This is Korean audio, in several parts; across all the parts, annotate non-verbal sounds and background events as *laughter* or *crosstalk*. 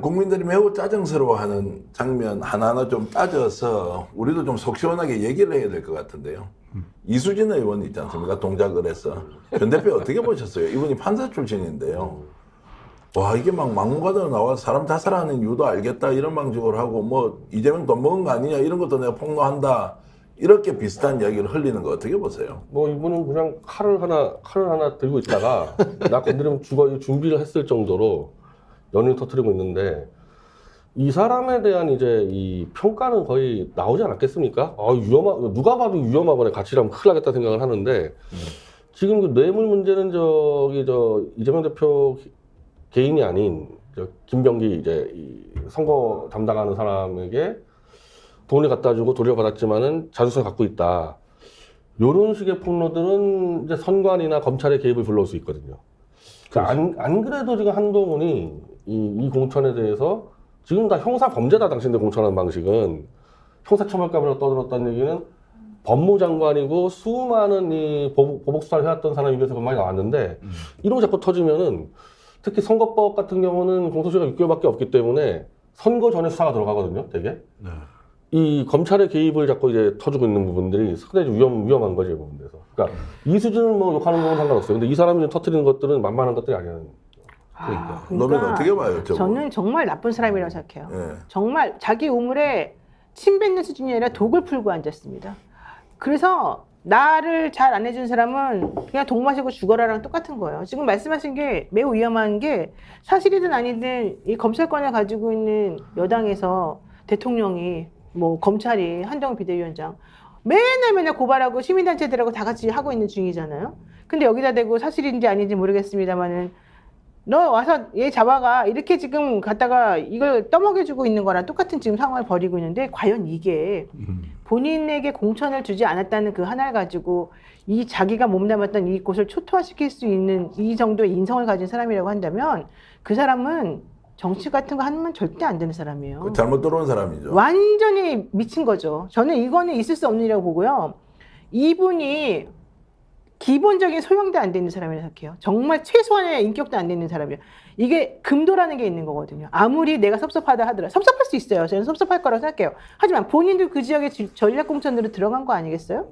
국민들이 매우 짜증스러워하는 장면 하나하나 좀 따져서 우리도 좀 속 시원하게 얘기를 해야 될 것 같은데요. 이수진 의원 있지 않습니까? 동작을 해서. 전 대표 어떻게 보셨어요? 이분이 판사 출신인데요. 와, 이게 막 막무가내로 나와서 사람 자살하는 이유도 알겠다 이런 방식으로 하고 뭐 이재명 돈 먹은 거 아니냐 이런 것도 내가 폭로한다. 이렇게 비슷한 이야기를 흘리는 거 어떻게 보세요? 뭐 이분은 그냥 칼을 하나 칼을 하나 들고 있다가 나 건드리면 죽어 준비를 했을 정도로 연을 터뜨리고 있는데 이 사람에 대한 이제 이 평가는 거의 나오지 않았겠습니까? 아 위험하 누가 봐도 위험하거나 같이 하면 큰일 나겠다 생각을 하는데 지금 그 뇌물 문제는 저기 저 이재명 대표 개인이 아닌 저 김병기 이제 이 선거 담당하는 사람에게 돈을 갖다 주고 돌려받았지만은 자주성 갖고 있다. 요런 식의 폭로들은 이제 선관이나 검찰의 개입을 불러올 수 있거든요. 그러니까 안, 안 그래도 지금 한동훈이 이, 이 공천에 대해서 지금 다 형사 범죄다 당신들 공천하는 방식은 형사처벌감이라고 떠들었다는 얘기는 법무장관이고 수많은 이 보복, 보복 수사를 해왔던 사람이 입에서 그 말이 나왔는데 이런 거 자꾸 터지면은 특히 선거법 같은 경우는 공소시효가 6개월밖에 없기 때문에 선거 전에 수사가 들어가거든요, 되게. 이 검찰의 개입을 자꾸 이제 터주고 있는 부분들이 상당히 위험, 위험한 거지, 이 부분에서. 그러니까 이 수준을 뭐 욕하는 건 상관없어요. 근데 이 사람이 좀 터트리는 것들은 만만한 것들이 아니라는. 아, 너는 어떻게 봐요, 저거? 저는 정말 나쁜 사람이라고 생각해요. 예. 정말 자기 우물에 침 뱉는 수준이 아니라 독을 풀고 앉았습니다. 그래서 나를 잘 안 해준 사람은 그냥 독 마시고 죽어라랑 똑같은 거예요. 지금 말씀하신 게 매우 위험한 게 사실이든 아니든 이 검찰권을 가지고 있는 여당에서 대통령이 뭐 검찰이 한동훈 비대위원장 맨날 맨날 고발하고 시민단체들하고 다 같이 하고 있는 중이잖아요. 근데 여기다 대고 사실인지 아닌지 모르겠습니다만은 너 와서 얘 잡아가 이렇게 지금 갖다가 이걸 떠먹여주고 있는 거랑 똑같은 지금 상황을 벌이고 있는데 과연 이게 본인에게 공천을 주지 않았다는 그 하나를 가지고 이 자기가 몸담았던 이 곳을 초토화시킬 수 있는 이 정도의 인성을 가진 사람이라고 한다면 그 사람은 정치 같은 거 하면 절대 안 되는 사람이에요. 그 잘못 들어온 사람이죠. 완전히 미친 거죠. 저는 이거는 있을 수 없는 일이라고 보고요. 이분이 기본적인 소양도 안 되는 사람이라고 생각해요. 정말 최소한의 인격도 안 되는 사람이에요. 이게 금도라는 게 있는 거거든요. 아무리 내가 섭섭하다 하더라. 섭섭할 수 있어요. 저는 섭섭할 거라고 생각해요. 하지만 본인도 그 지역에 지- 전략공천으로 들어간 거 아니겠어요?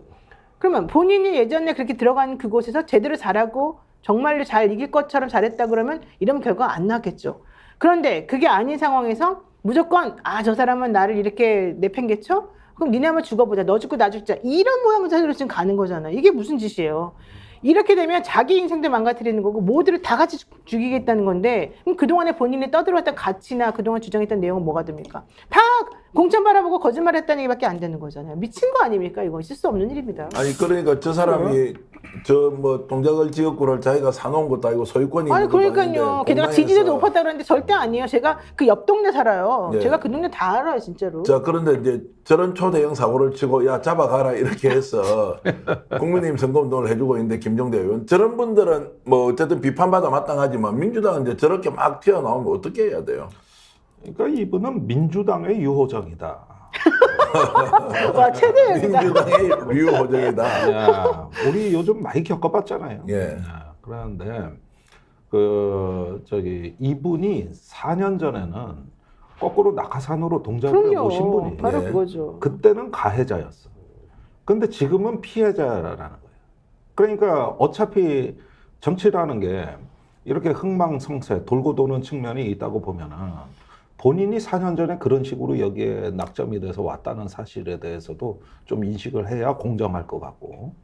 그러면 본인이 예전에 그렇게 들어간 그곳에서 제대로 잘하고 정말로 잘 이길 것처럼 잘했다 그러면 이런 결과가 안 나왔겠죠. 그런데 그게 아닌 상황에서 무조건 아 저 사람은 나를 이렇게 내팽개쳐? 그럼 니네 한번 죽어보자. 너 죽고 나 죽자. 이런 모양새로 지금 가는 거잖아. 이게 무슨 짓이에요? 이렇게 되면 자기 인생도 망가뜨리는 거고 모두를 다 같이 죽- 죽이겠다는 건데 그럼 그동안에 본인이 떠들어왔던 가치나 그동안 주장했던 내용은 뭐가 됩니까? 다 공천 바라보고 거짓말했다는 얘기밖에 안 되는 거잖아요. 미친 거 아닙니까? 이거 있을 수 없는 일입니다. 아니 그러니까 저 사람이 저 뭐 동작을 지역구를 자기가 사놓은 것도 아니고 소유권이 아니 있는 것도 그러니까요. 게다가 지지율도 높았다 그러는데 절대 아니에요. 제가 그 옆 동네 살아요. 네. 제가 그 동네 다 알아요, 진짜로. 자 그런데 이제 저런 초대형 사고를 치고 야 잡아가라 이렇게 해서 *laughs* 국민의힘 선거운동을 해주고 있는데 김종대 의원 저런 분들은 뭐 어쨌든 비판받아 마땅하지만 민주당은 이제 저렇게 막 튀어나오면 어떻게 해야 돼요? 그러니까 이분은 민주당의 유호정이다. 와 최대입니다. 민주당의 류호정이다. 야, 우리 요즘 많이 겪어봤잖아요. 예. 야, 그런데 그 저기 이분이 4년 전에는 거꾸로 낙하산으로 동작을. 오신 분이에요. 바로 예. 그거죠. 그때는 가해자였어. 근데 지금은 피해자라는 거예요. 그러니까 어차피 정치라는 게 이렇게 흥망성쇠 돌고 도는 측면이 있다고 보면은 본인이 4년 전에 그런 식으로 여기에 낙점이 돼서 왔다는 사실에 대해서도 좀 인식을 해야 공정할 것 같고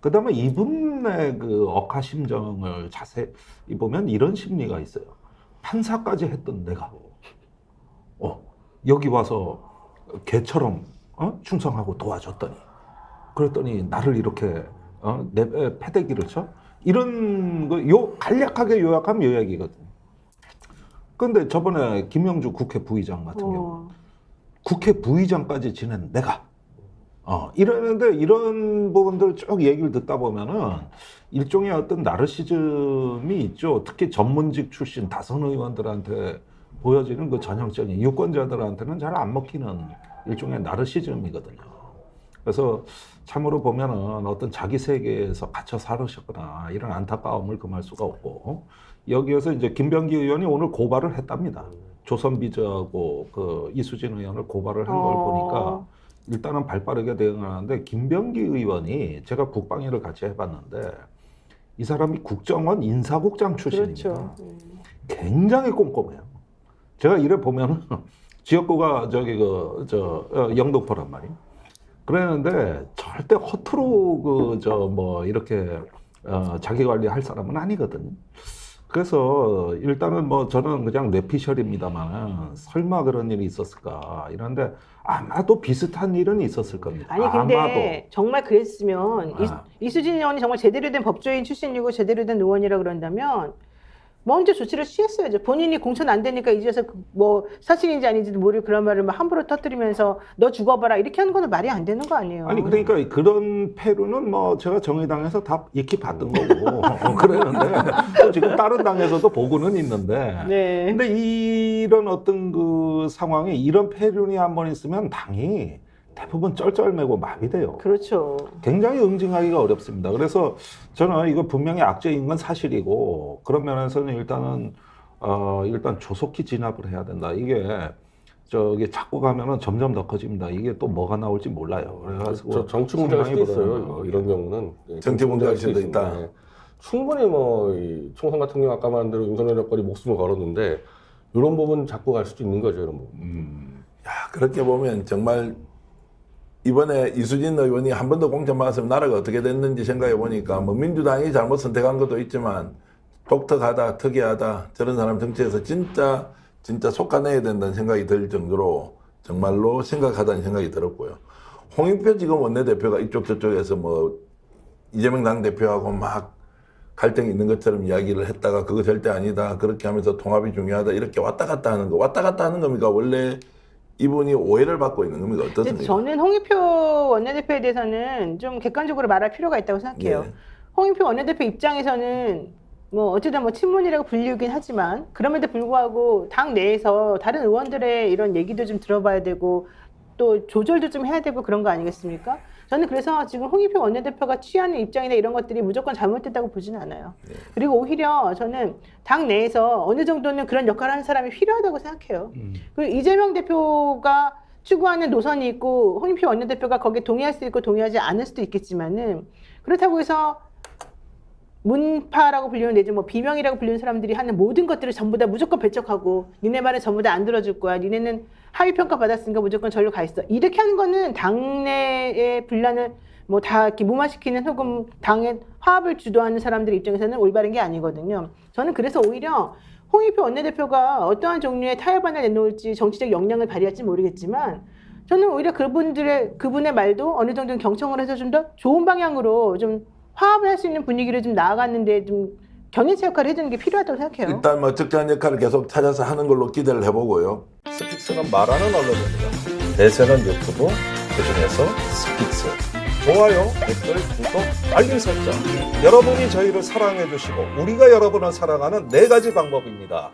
그다음에 이분의 그 억하 심정을 자세히 보면 이런 심리가 있어요. 판사까지 했던 내가 어 여기 와서 개처럼 어? 충성하고 도와줬더니 그랬더니 나를 이렇게 어? 내 에, 패대기를 쳐 이런 거 요 간략하게 요약하면 요 얘기거든요. 근데 저번에 김영주 국회 부의장 같은 경우 어. 국회 부의장까지 지낸 내가 어 이러는데 이런 부분들 쭉 얘기를 듣다 보면은 일종의 어떤 나르시즘이 있죠. 특히 전문직 출신 다선 의원들한테 보여지는 그 전형적인 유권자들한테는 잘 안 먹히는 일종의 나르시즘이거든요. 그래서 참으로 보면은 어떤 자기 세계에서 갇혀 살으셨거나 이런 안타까움을 금할 수가 없고 여기에서 이제 김병기 의원이 오늘 고발을 했답니다. 조선비저하고 그 이수진 의원을 고발을 한걸 어. 보니까 일단은 발빠르게 대응하는데 김병기 의원이 제가 국방위를 같이 해봤는데 이 사람이 국정원 인사국장 출신입니다. 그렇죠. 음. 굉장히 꼼꼼해요. 제가 이래 보면은 *laughs* 지역구가 저기 그 저 영등포란 말이에요. 그랬는데 절대 허투루 그 저 뭐 이렇게 어, 자기 관리할 사람은 아니거든요. 그래서 일단은 뭐 저는 그냥 뇌피셜입니다만 설마 그런 일이 있었을까 이런데 아마도 비슷한 일은 있었을 겁니다. 아니 근데 아마도. 정말 그랬으면 아. 이, 이수진 의원이 정말 제대로 된 법조인 출신이고 제대로 된 의원이라 그런다면 먼저 조치를 취했어야죠. 본인이 공천 안 되니까 이제서 그뭐 사실인지 아닌지도 모를 그런 말을 막 함부로 터뜨리면서 너 죽어봐라 이렇게 하는 거는 말이 안 되는 거 아니에요. 아니 그러니까 그런 패류는 뭐 제가 정의당에서 다 익히 봤던 거고 *laughs* 그랬는데 또 지금 다른 당에서도 보고는 있는데 네. 근데 이런 어떤 그 상황에 이런 패륜이 한 번 있으면 당이 대부분 쩔쩔매고 마비돼요. 그렇죠. 굉장히 응징하기가 어렵습니다. 그래서 저는 이거 분명히 악재인 건 사실이고 그런 면에서는 일단은 어 일단 조속히 진압을 해야 된다. 이게 저기 자꾸 가면은 점점 더 커집니다. 이게 또 뭐가 나올지 몰라요. 그래가지고 저 정치 공작일 수도 있어요. 이거 이런 경우는 예, 정치 공작일 수도 있습니다. 있다. 예. 충분히 뭐 이 총선 같은 경우 아까 말한 대로 윤석열 여건이 목숨을 걸었는데 이런 부분 잡고 갈 수도 있는 거죠. 이런 부분. 음, 야, 그렇게 보면 정말 이번에 이수진 의원이 한 번 더 공천 받았으면 나라가 어떻게 됐는지 생각해 보니까 뭐 민주당이 잘못 선택한 것도 있지만 독특하다, 특이하다 저런 사람 정치에서 진짜 진짜 속아내야 된다는 생각이 들 정도로 정말로 심각하다는 생각이 들었고요. 홍익표 지금 원내대표가 이쪽 저쪽에서 뭐 이재명 당대표하고 막 갈등이 있는 것처럼 이야기를 했다가 그거 절대 아니다. 그렇게 하면서 통합이 중요하다. 이렇게 왔다 갔다 하는 거. 왔다 갔다 하는 겁니까? 원래 이분이 오해를 받고 있는? 근데 어떻습니까? 저는 홍익표 원내대표에 대해서는 좀 객관적으로 말할 필요가 있다고 생각해요. 예. 홍익표 원내대표 입장에서는 뭐 어쩌다 뭐 친문이라고 불리우긴 하지만 그럼에도 불구하고 당 내에서 다른 의원들의 이런 얘기도 좀 들어봐야 되고 또 조절도 좀 해야 되고 그런 거 아니겠습니까? 저는 그래서 지금 홍익표 원내대표가 취하는 입장이나 이런 것들이 무조건 잘못됐다고 보지는 않아요. 그리고 오히려 저는 당 내에서 어느 정도는 그런 역할을 하는 사람이 필요하다고 생각해요. 음. 그리고 이재명 대표가 추구하는 노선이 있고 홍익표 원내대표가 거기에 동의할 수 있고 동의하지 않을 수도 있겠지만은 그렇다고 해서 문파라고 불리는 내지 뭐 비명이라고 불리는 사람들이 하는 모든 것들을 전부 다 무조건 배척하고 니네 말은 전부 다 안 들어줄 거야. 니네는 하위 평가 받았으니까 무조건 절로 가 있어. 이렇게 하는 거는 당내의 분란을 뭐 다 이렇게 무마시키는 혹은 당의 화합을 주도하는 사람들 입장에서는 올바른 게 아니거든요. 저는 그래서 오히려 홍익표 원내대표가 어떠한 종류의 타협안을 내놓을지 정치적 역량을 발휘할지 모르겠지만 저는 오히려 그분들의 그분의 말도 어느 정도는 경청을 해서 좀 더 좋은 방향으로 좀 화합을 할 수 있는 분위기를 좀 나아갔는데 좀 견인차 역할을 해주는 게 필요하다고 생각해요. 일단 뭐 적절한 역할을 계속 찾아서 하는 걸로 기대를 해보고요. 스픽스는 말하는 언론입니다. 대세는 유튜브, 그중에서 스픽스. 좋아요, 댓글, 구독, 알림 설정. 여러분이 저희를 사랑해 주시고 우리가 여러분을 사랑하는 네 가지 방법입니다.